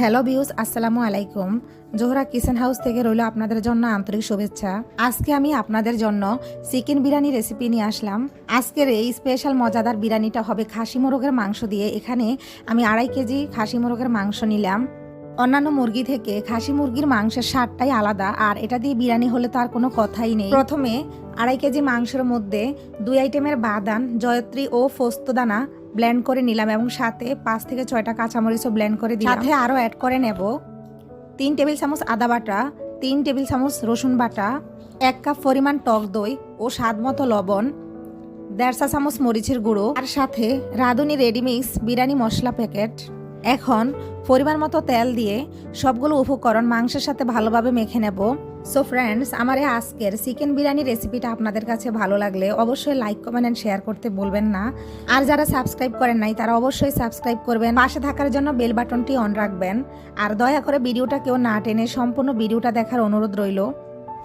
Hello views আসসালামু আলাইকুম। Zohra kitchen house থেকে রইল আপনাদের জন্য আন্তরিক শুভেচ্ছা। আজকে আমি আপনাদের জন্য চিকেন বিরিয়ানি রেসিপি নিয়ে আসলাম। আজকের এই স্পেশাল মজাদার বিরিয়ানিটা হবে খাসি মোরগের মাংস দিয়ে। এখানে আমি আড়াই কেজি খাসি মোরগের মাংস নিলাম। অন্যান্য মুরগি থেকে খাসি মুরগির মাংসের স্বাদটাই আলাদা, আর এটা দিয়ে বিরিয়ানি হলে তো আর কোনো কথাই নেই। প্রথমে আড়াই কেজি মাংসের মধ্যে দুই আইটেমের বাদান জয়ত্রী ও পোস্তদানা ব্লেন্ড করে নিলাম এবং সাথে পাঁচ থেকে ছয়টা কাঁচামরিচও ব্লেন্ড করে দিলাম। সাথে আরও অ্যাড করে নেব তিন টেবিল চামচ আদা বাটা, তিন টেবিল চামচ রসুন বাটা, এক কাপ পরিমাণ টক দই ও স্বাদ মতো লবণ দেড়শা চামচ মরিচের গুঁড়ো আর সাথে রাঁধুনি রেডিমিক্স বিরিয়ানি মশলা প্যাকেট এখন পরিমাণ মতো তেল দিয়ে সবগুলো উপকরণ মাংসের সাথে ভালোভাবে মেখে নেব। সো ফ্রেন্ডস আমার এই আজকের চিকেন বিরিয়ানি রেসিপিটা আপনাদের কাছে ভালো লাগলে অবশ্যই লাইক কমেন্ট অ্যান্ড শেয়ার করতে বলবেন না। আর যারা সাবস্ক্রাইব করেন নাই, তারা অবশ্যই সাবস্ক্রাইব করবেন। পাশে থাকার জন্য বেল বাটনটি অন রাখবেন। আর দয়া করে ভিডিওটা কেউ না টেনে সম্পূর্ণ ভিডিওটা দেখার অনুরোধ রইল।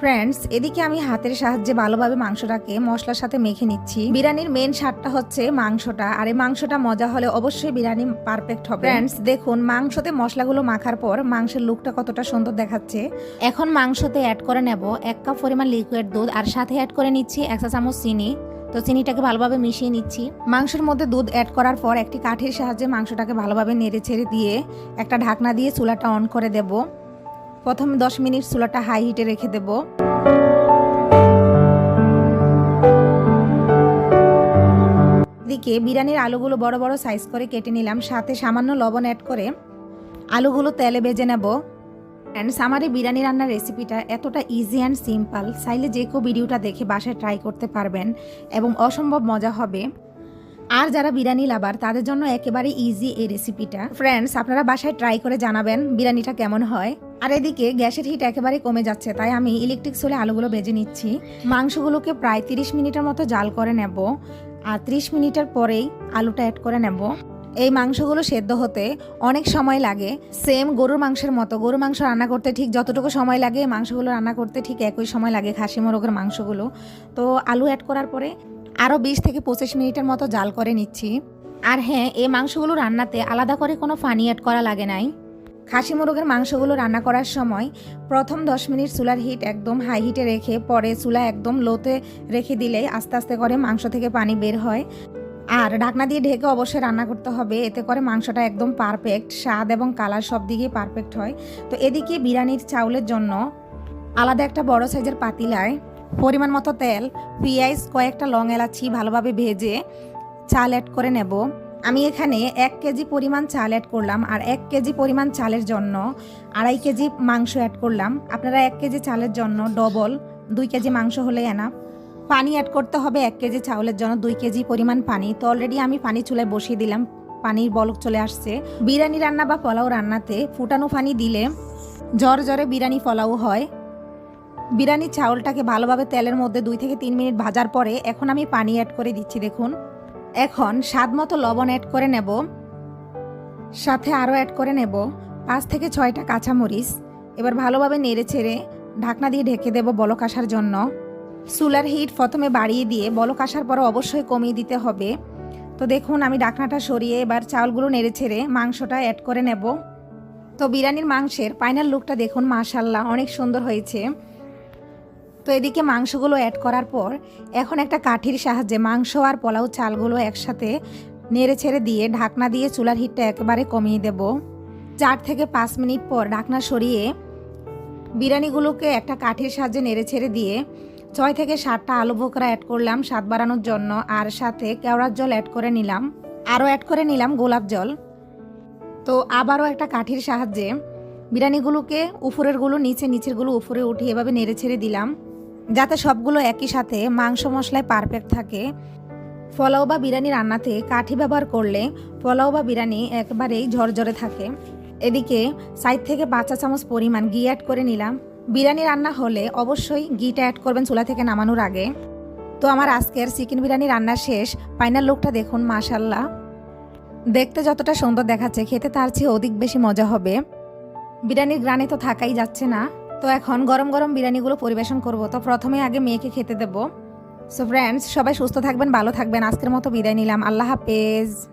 ফ্রেন্ডস এদিকে আমি হাতের সাহায্যে ভালোভাবে মাংসটাকে মশলার সাথে মেখে নিচ্ছি। বিরিয়ানির মেন স্বাদটা হচ্ছে মাংসটা, আর এই মাংসটা মজা হলে অবশ্যই বিরিয়ানি পারফেক্ট হবে। ফ্রেন্ডস দেখুন, মাংসতে মশলাগুলো মাখার পর মাংসের লুকটা কতটা সুন্দর দেখাচ্ছে। এখন মাংসতে অ্যাড করে নেব এক কাপ পরিমাণ লিকুইড দুধ, আর সাথে অ্যাড করে নিচ্ছি এক চা চামচ চিনি। তো চিনিটাকে ভালোভাবে মিশিয়ে নিচ্ছি। মাংসের মধ্যে দুধ অ্যাড করার পর একটি কাঠির সাহায্যে মাংসটাকে ভালোভাবে নেড়ে ছেড়ে দিয়ে একটা ঢাকনা দিয়ে চুলাটা অন করে দেব। প্রথম দশ মিনিট চুলাটা হাই হিটে রেখে দেব। দিকে বিরিয়ানির আলুগুলো বড় বড় সাইজ করে কেটে নিলাম, সাথে সামান্য লবণ অ্যাড করে আলুগুলো তেলে ভেজে নেব। অ্যান্ড এই বিরিয়ানি রান্নার রেসিপিটা এতটা ইজি অ্যান্ড সিম্পল চাইলে যে কেউ ভিডিওটা দেখে বাসায় ট্রাই করতে পারবেন এবং অসম্ভব মজা হবে। আর যারা বিরিয়ানি লাভার তাদের জন্য একেবারে ইজি এই রেসিপিটা ফ্রেন্ডস আপনারা বাসায় ট্রাই করে জানাবেন বিরিয়ানিটা কেমন হয়। আর এদিকে গ্যাসের হিট একেবারে কমে যাচ্ছে, তাই আমি ইলেকট্রিক সোলে আলুগুলো বেজে নিচ্ছি। মাংসগুলোকে প্রায় তিরিশ মিনিটের মতো জাল করে নেব, আর ত্রিশ মিনিটের পরেই আলুটা অ্যাড করে নেব। এই মাংসগুলো সেদ্ধ হতে অনেক সময় লাগে সেম গরুর মাংসের মতো। গরুর মাংস রান্না করতে ঠিক যতটুকু সময় লাগে মাংসগুলো রান্না করতে ঠিক একই সময় লাগে খাসি মোরগের মাংসগুলো। তো আলু অ্যাড করার পরে আরও বিশ থেকে পঁচিশ মিনিটের মতো জাল করে নিচ্ছি। আর হ্যাঁ এই মাংসগুলো রান্নাতে আলাদা করে কোনো ফানি অ্যাড করা লাগে নাই। খাসি মোরগের মাংসগুলো রান্না করার সময় প্রথম দশ মিনিট চুলার হিট একদম হাই হিটে রেখে, পরে চুলা একদম লোতে রেখে দিলে আস্তে আস্তে করে মাংস থেকে পানি বের হয়। আর ঢাকনা দিয়ে ঢেকে অবশ্যই রান্না করতে হবে, এতে করে মাংসটা একদম পারফেক্ট স্বাদ এবং কালার সব দিকেই পারফেক্ট হয়। তো এদিকে বিরিয়ানির চাউলের জন্য আলাদা একটা বড় সাইজের পাতিলায় পরিমাণ মতো তেল, পেঁয়াজ, কয়েকটা লং এলাচি ভালোভাবে ভেজে চাল অ্যাড করে নেব। আমি এখানে এক কেজি পরিমাণ চাল অ্যাড করলাম আর এক কেজি পরিমাণ চালের জন্য আড়াই কেজি মাংস অ্যাড করলাম। আপনারা এক কেজি চালের জন্য ডবল দুই কেজি মাংস হলে এনাফ পানি অ্যাড করতে হবে এক কেজি চাউলের জন্য দুই কেজি পরিমাণ পানি। তো অলরেডি আমি পানি চুলায় বসিয়ে দিলাম, পানির বলক চলে আসছে। বিরিয়ানি রান্না বা পোলাও রান্নাতে ফুটানো পানি দিলে জ্বর জ্বরে বিরিয়ানি পোলাও হয়। বিরিয়ানি চাউলটাকে ভালোভাবে তেলের মধ্যে দুই থেকে তিন মিনিট ভাজার পরে এখন আমি পানি অ্যাড করে দিচ্ছি, দেখুন। এখন স্বাদ মতো লবণ অ্যাড করে নেব। সাথে আরও অ্যাড করে নেব পাঁচ থেকে ছয়টা কাঁচামরিচ। এবার ভালোভাবে নেড়ে ছেড়ে ঢাকনা দিয়ে ঢেকে দেব বলক আসার জন্য। চুলার হিট প্রথমে বাড়িয়ে দিয়ে বলক আসার পরে অবশ্যই কমিয়ে দিতে হবে। তো দেখুন, আমি ঢাকনাটা সরিয়ে এবার চাউলগুলো নেড়ে ছেড়ে মাংসটা অ্যাড করে নেব। তো বিরিয়ানির মাংসের ফাইনাল লুকটা দেখুন মাশাল্লাহ অনেক সুন্দর হয়েছে। তো এদিকে মাংসগুলো অ্যাড করার পর এখন একটা কাঠির সাহায্যে মাংস আর পোলাও চালগুলো একসাথে নেড়ে ছেড়ে দিয়ে ঢাকনা দিয়ে চুলার হিটটা একেবারে কমিয়ে দেব। চার থেকে পাঁচ মিনিট পর ঢাকনা সরিয়ে বিরিয়ানিগুলোকে একটা কাঠির সাহায্যে নেড়ে ছেড়ে দিয়ে ছয় থেকে সাতটা আলু বোকরা অ্যাড করলাম, স্বাদ বাড়ানোর জন্য, আর সাথে কেওড়ার জল অ্যাড করে নিলাম। আরও অ্যাড করে নিলাম গোলাপ জল। তো আবারও একটা কাঠির সাহায্যে বিরিয়ানিগুলোকে উপরেরগুলো, নিচে নিচেরগুলো উপরে উঠিয়ে এভাবে নেড়ে ছেড়ে দিলাম। যাতে সবগুলো একই সাথে মাংস মশলায় পারফেক্ট থাকে। পোলাও বা বিরিয়ানি রান্নাতে কাঠি ব্যবহার করলে পোলাও বা বিরিয়ানি একবারেই ঝরঝরে থাকে। এদিকে সাইড থেকে পাঁচ চা চামচ পরিমাণ ঘি অ্যাড করে নিলাম। বিরিয়ানি রান্না হলে অবশ্যই ঘিটা অ্যাড করবেন চুলা থেকে নামানোর আগে। তো আমার আজকের চিকেন বিরিয়ানি রান্না শেষ। ফাইনাল লুকটা দেখুন মাশাল্লাহ দেখতে যতটা সুন্দর দেখাচ্ছে, খেতে তার চেয়ে অধিক বেশি মজা হবে। বিরিয়ানির গ্রানে তো থাকাই যাচ্ছে না। তো এখন গরম গরম বিরিয়ানিগুলো পরিবেশন করব। তো প্রথমে আগে মেয়েকে খেতে দেব। সো ফ্রেন্ডস সবাই সুস্থ থাকবেন, ভালো থাকবেন। আজকের মতো বিদায় নিলাম। আল্লাহ হাফেজ।